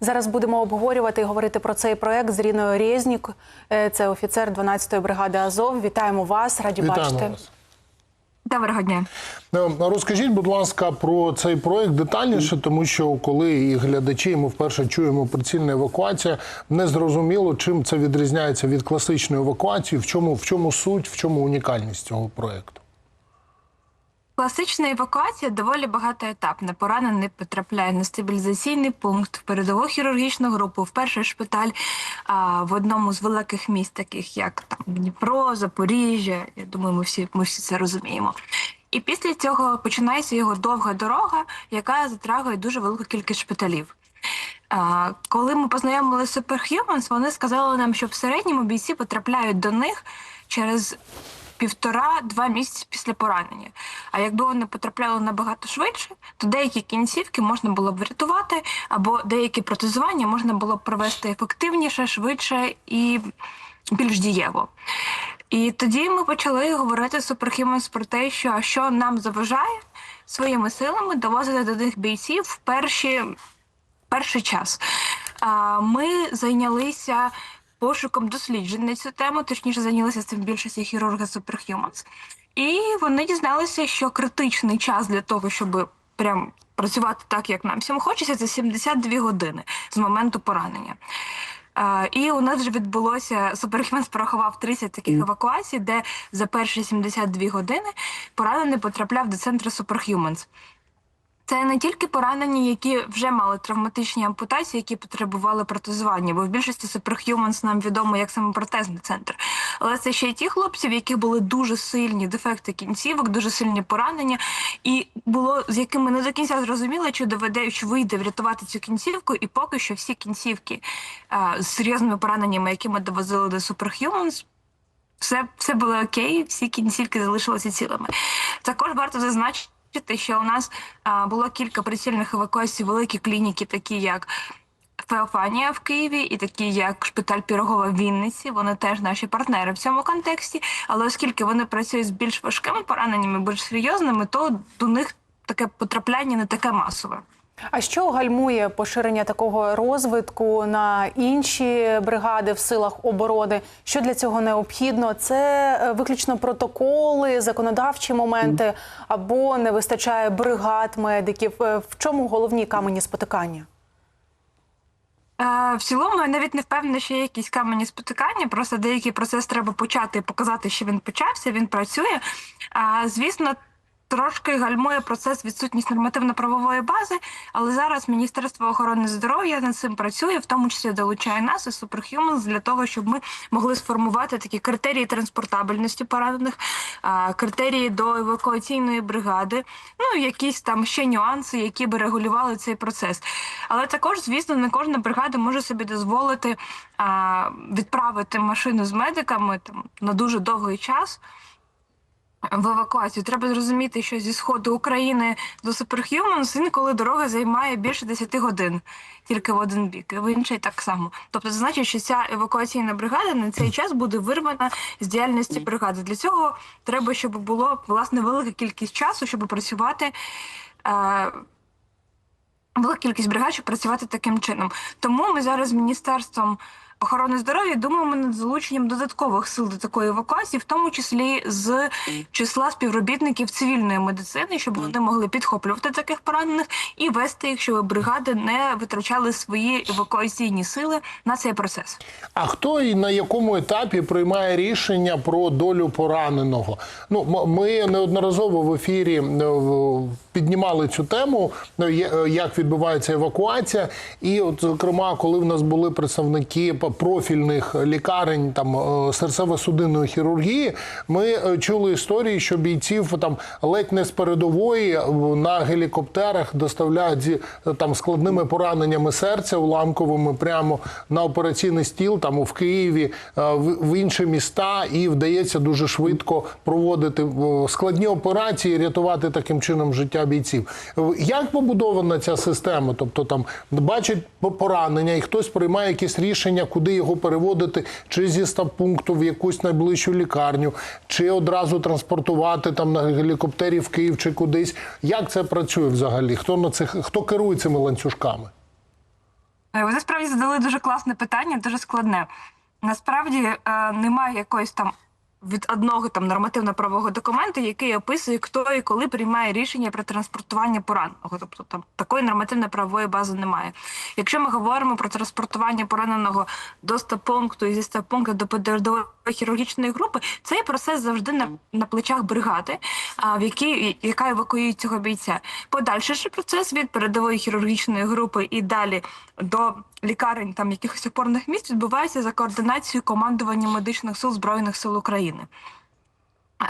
Зараз будемо обговорювати і говорити про цей проект з Ріною Резнік. Е, Це офіцер 12-ї бригади Азов. Вітаємо вас, раді бачити. Вас. Доброго дня. Е, Розкажіть, будь ласка, про цей проект детальніше, тому що коли і глядачі, і ми вперше чуємо прицільна евакуація, не зрозуміло, чим це відрізняється від класичної евакуації, в чому, в чому суть, в чому унікальність цього проекту. Класична евакуація доволі багатоетапна. Поранений потрапляє на стабілізаційний пункт в передову хірургічну групу, в перший шпиталь а, в одному з великих міст, таких як там Дніпро, Запоріжжя. Я думаю, ми всі ми всі це розуміємо. І після цього починається його довга дорога, яка затрагує дуже велику кількість шпиталів. А, коли ми познайомилися з Superhumans, вони сказали нам, що в середньому бійці потрапляють до них через півтора-два місяці після поранення. А якби вони потрапляли набагато швидше, то деякі кінцівки можна було б врятувати, або деякі протезування можна було б провести ефективніше, швидше і більш дієво. І тоді ми почали говорити з Superhumans про те, що, що нам заважає своїми силами довозити до них бійців в перші перший час. Ми зайнялися пошуком досліджень на цю тему, точніше зайнялися цим більшості хірурги Superhumans. І вони дізналися, що критичний час для того, щоб прям працювати так, як нам всім хочеться, це 72 години з моменту поранення. А, І у нас вже відбулося Superhumans порахував 30 таких евакуацій, де за перші 72 години поранений потрапляв до центру Superhumans. Це не тільки поранені, які вже мали травматичні ампутації, які потребували протезування, бо в більшості Superhumans нам відомо як саме протезний центр. Але це ще й ті хлопці, в яких були дуже сильні дефекти кінцівок, дуже сильні поранення, і було з якими не до кінця зрозуміло, чи доведе, чи вийде врятувати цю кінцівку, і поки що всі кінцівки а, з серйозними пораненнями, які ми довозили до Superhumans, все, все було окей, всі кінцівки залишилися цілими. Також варто зазначити що у нас а, було кілька прицільних евакуацій великі клініки, такі як Феофанія в Києві, і такі як шпиталь Пірогова в Вінниці. Вони теж наші партнери в цьому контексті. Але оскільки вони працюють з більш важкими пораненнями, більш серйозними, то до них таке потрапляння не таке масове. А що гальмує поширення такого розвитку на інші бригади в силах оборони? Що для цього необхідно? Це е, виключно протоколи, законодавчі моменти або не вистачає бригад медиків. Е, В чому головні камені спотикання? Е, В цілому я навіть не впевнена, що є якісь камені спотикання. Просто деякий процес треба почати і показати, що він почався, він працює. А звісно. Трошки гальмує процес відсутність нормативно-правової бази, але зараз Міністерство охорони здоров'я над цим працює, в тому числі долучає нас і Superhumans для того, щоб ми могли сформувати такі критерії транспортабельності поранених, критерії до евакуаційної бригади, ну якісь там ще нюанси, які би регулювали цей процес. Але також, звісно, не кожна бригада може собі дозволити відправити машину з медиками там на дуже довгий час в евакуацію. Треба зрозуміти, що зі сходу України до Superhumans інколи дорога займає більше 10 годин тільки в один бік, в інший так само. Тобто, це значить, що ця евакуаційна бригада на цей час буде вирвана з діяльності бригади. Для цього треба, щоб було власне велика кількість часу, щоб працювати. Е- Велика кількість бригад, щоб працювати таким чином. Тому ми зараз з міністерством охорони здоров'я думаємо над залученням додаткових сил до такої евакуації, в тому числі з числа співробітників цивільної медицини, щоб вони могли підхоплювати таких поранених і вести їх, щоб бригади не витрачали свої евакуаційні сили на цей процес. А хто і на якому етапі приймає рішення про долю пораненого? Ну, ми неодноразово в ефірі е, в- піднімали цю тему, е, е, як відбувається евакуація. І, от, зокрема, коли в нас були представники профільних лікарень там е, серцево-судинної хірургії, ми чули історії, що бійців там ледь не з передової на гелікоптерах доставляють зі там складними пораненнями серця уламковими прямо на операційний стіл, там в Києві, в, інші міста, і вдається дуже швидко проводити складні операції, рятувати таким чином життя бійців. Як побудована ця система? Тобто там бачать по- поранення, і хтось приймає якісь рішення, куди його переводити, чи зі стаб-пункту в якусь найближчу лікарню, чи одразу транспортувати там на гелікоптері в Київ чи кудись. Як це працює взагалі? Хто на цих хто керує цими ланцюжками? Е, Ви насправді задали дуже класне питання, дуже складне. Насправді е, немає якоїсь там від одного там нормативно-правового документу, який описує, хто і коли приймає рішення про транспортування пораненого. Тобто там такої нормативно-правової бази немає. Якщо ми говоримо про транспортування пораненого до стаб-пункту і зі стаб-пункту до передової хірургічної групи, цей процес завжди на, на плечах бригади, а, в якій яка евакуює цього бійця. Подальший процес від передової хірургічної групи і далі до лікарень там якихось опорних місць відбувається за координацією командування медичних сил збройних сил України.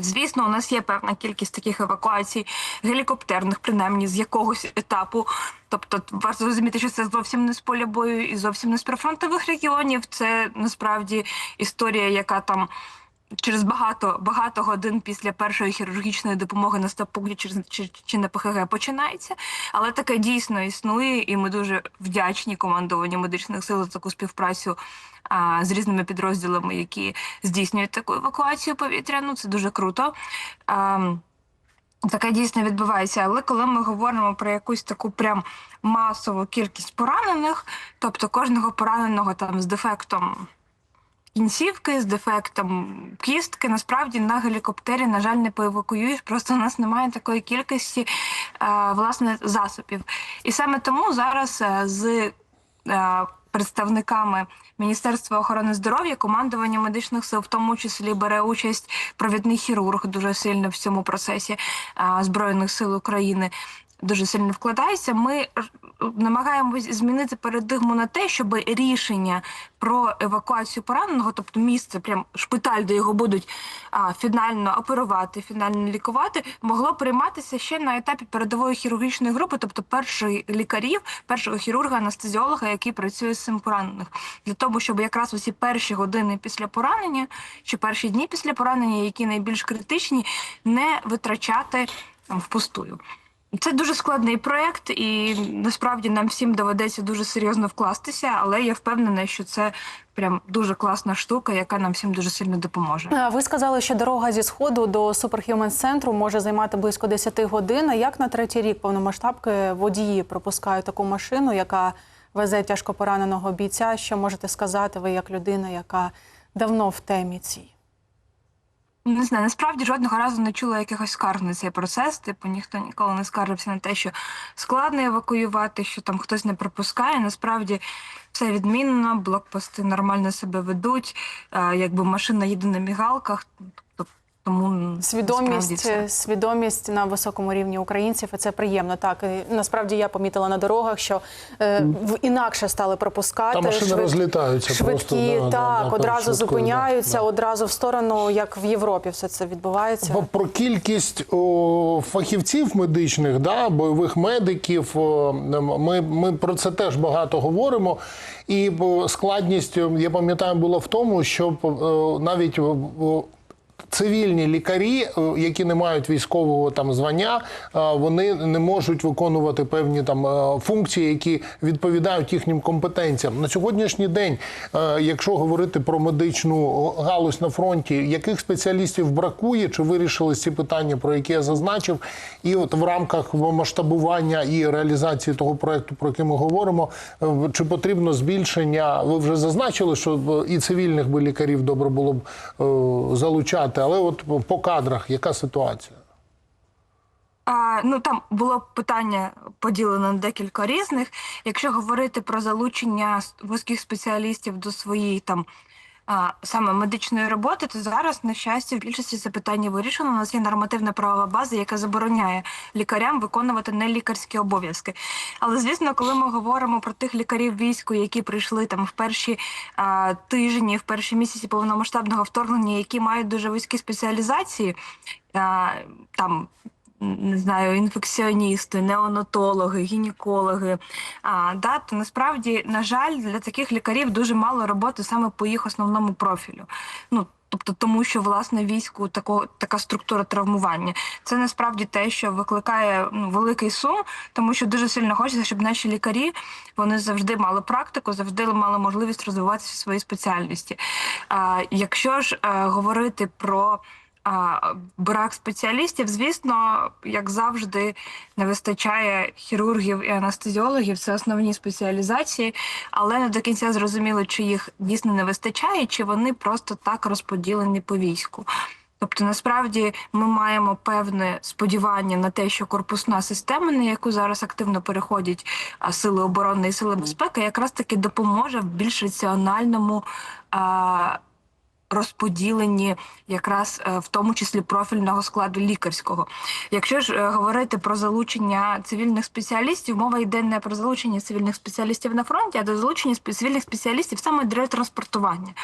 Звісно, у нас є певна кількість таких евакуацій гелікоптерних, принаймні з якогось етапу. Тобто, варто розуміти, що це зовсім не з поля бою і зовсім не з прифронтових регіонів. Це насправді історія, яка там через багато багато годин після першої хірургічної допомоги на стаб-пункті чи, чи, чи на ПХГ починається. Але таке дійсно існує, і ми дуже вдячні командуванню медичних сил за таку співпрацю а, з різними підрозділами, які здійснюють таку евакуацію повітряну. Це дуже круто. А, Таке дійсно відбувається, але коли ми говоримо про якусь таку прям масову кількість поранених, тобто кожного пораненого там з дефектом кінцівки, з дефектом кістки, насправді на гелікоптері, на жаль, не поевакуюєш. Просто у нас немає такої кількості е, власне засобів. І саме тому зараз е, з е, представниками Міністерства охорони здоров'я, командування медичних сил, в тому числі бере участь провідний хірург дуже сильно в цьому процесі Збройних сил України. Дуже сильно вкладається. Ми намагаємось змінити парадигму на те, щоб рішення про евакуацію пораненого, тобто місце, прям шпиталь, де його будуть а, фінально оперувати, фінально лікувати, могло прийматися ще на етапі передової хірургічної групи, тобто перших лікарів, першого хірурга, анестезіолога, який працює з цим поранених, для того, щоб якраз усі перші години після поранення чи перші дні після поранення, які найбільш критичні, не витрачати там впустую. Це дуже складний проект, і насправді нам всім доведеться дуже серйозно вкластися, але я впевнена, що це прям дуже класна штука, яка нам всім дуже сильно допоможе. Ви сказали, що дорога зі сходу до Superhumans центру може займати близько 10 годин. Як на третій рік повномасштабки водії пропускають таку машину, яка везе тяжко пораненого бійця? Що можете сказати ви як людина, яка давно в темі цій? Не знаю, насправді жодного разу не чула якихось скарг на цей процес. Типу ніхто ніколи не скаржився на те, що складно евакуювати, що там хтось не пропускає. Насправді все відмінно, блокпости нормально себе ведуть, е, якби машина їде на мігалках. Тому Свідомість, е, свідомість на високому рівні українців, і це приємно. Так і насправді я помітила на дорогах, що е, в інакше стали пропускати. Та машини розлітаються швидкі, просто, да, так да, да, одразу швидкою, зупиняються, да, одразу в сторону, як в Європі, все це відбувається. Бо Про кількість о, фахівців медичних, да, бойових медиків, о, ми, ми про це теж багато говоримо. І складність, я пам'ятаю, була в тому, що о, навіть о, цивільні лікарі, е, які не мають військового там звання, е, вони не можуть виконувати певні там е, функції, які відповідають їхнім компетенціям. На сьогоднішній день, якщо говорити про медичну галузь на фронті, яких спеціалістів бракує, чи вирішили ці питання, про які я зазначив, і от в рамках масштабування і реалізації того проекту, про який ми говоримо, чи потрібно збільшення? Ви вже зазначили, що і цивільних би лікарів добре було б е, залучати, але от по кадрах яка ситуація? А, ну там було питання поділено на декілька різних. Якщо говорити про залучення вузьких спеціалістів до своєї там а, саме медичної роботи, то зараз, на щастя, в більшості це питання вирішено. У нас є нормативна правова база, яка забороняє лікарям виконувати нелікарські обов'язки. Але звісно, коли ми говоримо про тих лікарів війську, які прийшли там в перші а, тижні, в перші місяці повномасштабного вторгнення, які мають дуже вузькі спеціалізації, там не знаю, інфекціоністи, неонатологи, гінекологи. А, да, то насправді, на жаль, для таких лікарів дуже мало роботи саме по їх основному профілю. Ну, Тобто, тому що власне війську тако, така структура травмування. Це насправді те, що викликає ну, великий сум, тому що дуже сильно хочеться, щоб наші лікарі вони завжди мали практику, завжди мали можливість розвиватися в своїй спеціальності. А, якщо ж е, говорити про а, брак спеціалістів, звісно, як завжди, не вистачає хірургів і анестезіологів. Це основні спеціалізації, але не до кінця зрозуміло, чи їх дійсно не вистачає, чи вони просто так розподілені по війську. Тобто, насправді, ми маємо певне сподівання на те, що корпусна система, на яку зараз активно переходять сили оборони і сили безпеки, якраз таки допоможе в більш раціональному. А, розподілені якраз е, в тому числі профільного складу лікарського. Якщо ж е, говорити про залучення цивільних спеціалістів, мова йде не про залучення цивільних спеціалістів на фронті, а до залучення цивільних спеціалістів саме для транспортування.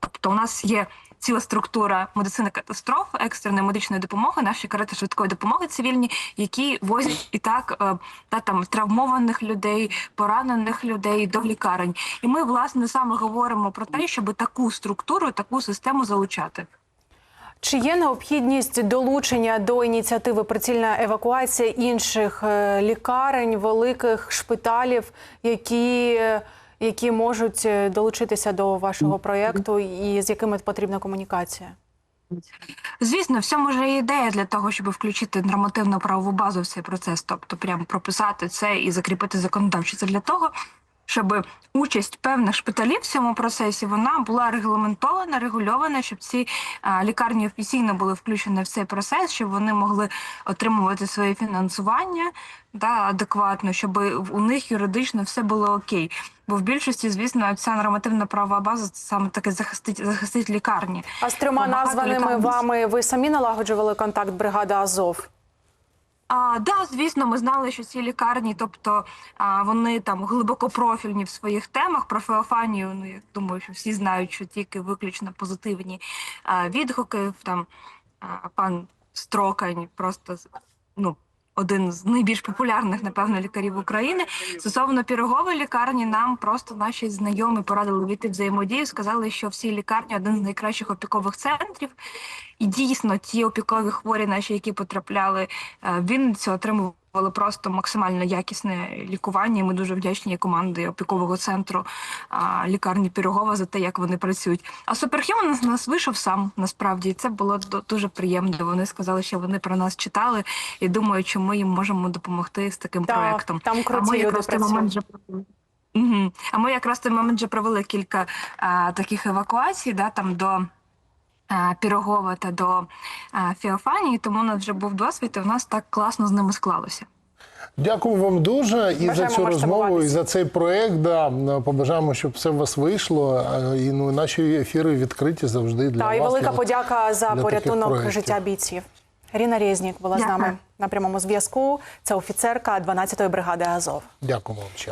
Тобто, у нас є ціла структура медицини катастроф, екстреної медичної допомоги, наші карети швидкої допомоги цивільні, які возять і так е, та там травмованих людей, поранених людей до лікарень. І ми власне саме говоримо про те, щоб таку структуру, таку систему залучати. Чи є необхідність долучення до ініціативи прицільна евакуація інших е, лікарень, великих шпиталів, які, е, які можуть е, долучитися до вашого проєкту і з якими потрібна комунікація? Звісно, в цьому ідея для того, щоб включити нормативну правову базу в цей процес, тобто прямо прописати це і закріпити законодавчо. Це для того, щоб участь певних шпиталів в цьому процесі вона була регламентована, регульована, щоб ці а, лікарні офіційно були включені в цей процес, щоб вони могли отримувати своє фінансування да, адекватно, щоб у них юридично все було окей. Бо в більшості, звісно, ця нормативна правова база це саме таки захистить захистить лікарні. А з трьома Багато названими лікарень- вами ви самі налагоджували контакт бригади Азов? А, да, звісно, ми знали, що ці лікарні, тобто а, вони там глибоко профільні в своїх темах. Про Феофанію, ну я думаю, що всі знають, що тільки виключно позитивні а, відгуки. Там а, пан Строкань просто ну. Один з найбільш популярних, напевно, лікарів України стосовно пірогової лікарні, нам просто наші знайомі порадили війти взаємодію. Сказали, що всі лікарні один з найкращих опікових центрів. І дійсно, ті опікові хворі, наші, які потрапляли він в Вінницю, отримували просто максимально якісне лікування. І Ми дуже вдячні команді опікового центру а, лікарні Пірогова за те, як вони працюють. А Суперхюман з нас вийшов сам насправді, і це було до- дуже приємно. Вони сказали, що вони про нас читали і думають, що ми їм можемо допомогти з таким Так, проектом. там круті а ми люди якраз той працюють. момент вже Угу. А ми якраз в той момент вже провели кілька а, таких евакуацій, да, там до Пірогова та до а, Феофанії, тому у нас вже був досвід, і у нас так класно з ними склалося. Дякую вам дуже і Бажаємо за цю розмову, і за цей проект. Да, побажаємо, щоб все у вас вийшло. І ну, наші ефіри відкриті завжди для Та вас. і велика для- подяка за порятунок життя бійців. Ріна Резнік була з нами на прямому зв'язку. Це офіцерка 12-ї бригади Азов. Дякуємо вам. ще.